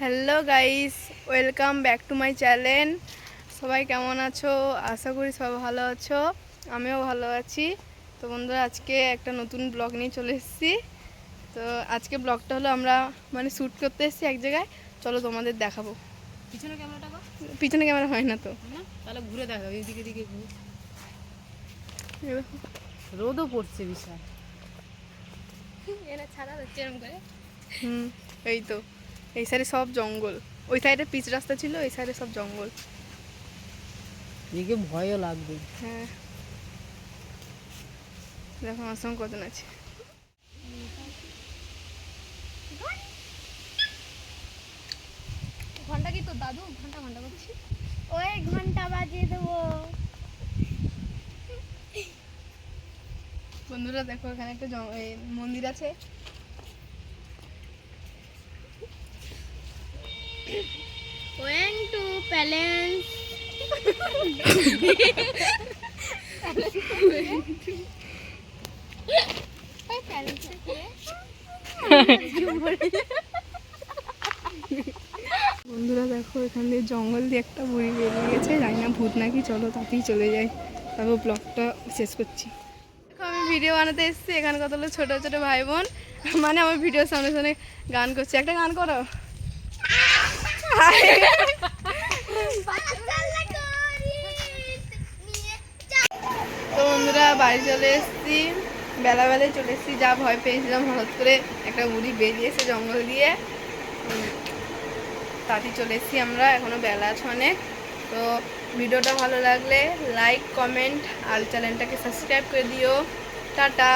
Hello guys welcome back to my channel সবাই কেমন আছো? আশা করি সবাই ভালো আছো। আমিও ভালো আছি। তো বন্ধুরা আজকে একটা নতুন ব্লগ নিয়ে চলে এসেছি। তো আজকে ব্লগটা হলো আমরা মানে শ্যুট করতে এসেছি এক জায়গায়। চলো তোমাদের দেখাবো। পিছনে ক্যামেরাটা পিছনে ক্যামেরা হয় না তো। তাহলে ঘুরে দেখা এইদিকে দিকে রোদও পড়ছে বিশাল। ছাড়া যাচ্ছে এরকম করে হুম এই তো। এই সাইডে সব জঙ্গল। ওই সাইডে পিচ রাস্তা ছিল এই সাইডে সব জঙ্গল। এদিকে ভয়ও লাগবে। হ্যাঁ। দেখো আমার সঙ্গে কজন আছে। ঘণ্টা কি তো দাদু? ঘণ্টা ঘণ্টা করছি ওই ঘণ্টা বাজিয়ে দেবো। বন্ধুরা দেখো এখানে একটা মন্দির আছে। বন্ধুরা দেখো, এখান দিয়ে জঙ্গল দিয়ে একটা বুড়ি বেরিয়ে গেছে। জানি না ভূত নাকি, চলো তাতেই চলে যাই। তারপর ব্লগটা শেষ করছি। আমি ভিডিও বানাতে এসেছি এখানে কতগুলো ছোটো ছোটো ভাই বোন মানে আমার ভিডিওর সামনে সামনে গান করছি। একটা গান করো। তো বন্ধুরা বাড়ি চলে এসেছি। বেলাবেলায় চলে এসেছি, যা ভয় পেয়েছিলাম, হঠাৎ করে একটা বুড়ি বেরিয়েছে জঙ্গল দিয়ে। তাড়াতাড়ি চলে এসেছি আমরা এখনও বেলা আছে অনেক। তো ভিডিওটা ভালো লাগলে লাইক কমেন্ট আর চ্যানেলটাকে সাবস্ক্রাইব করে দিও। টাটা!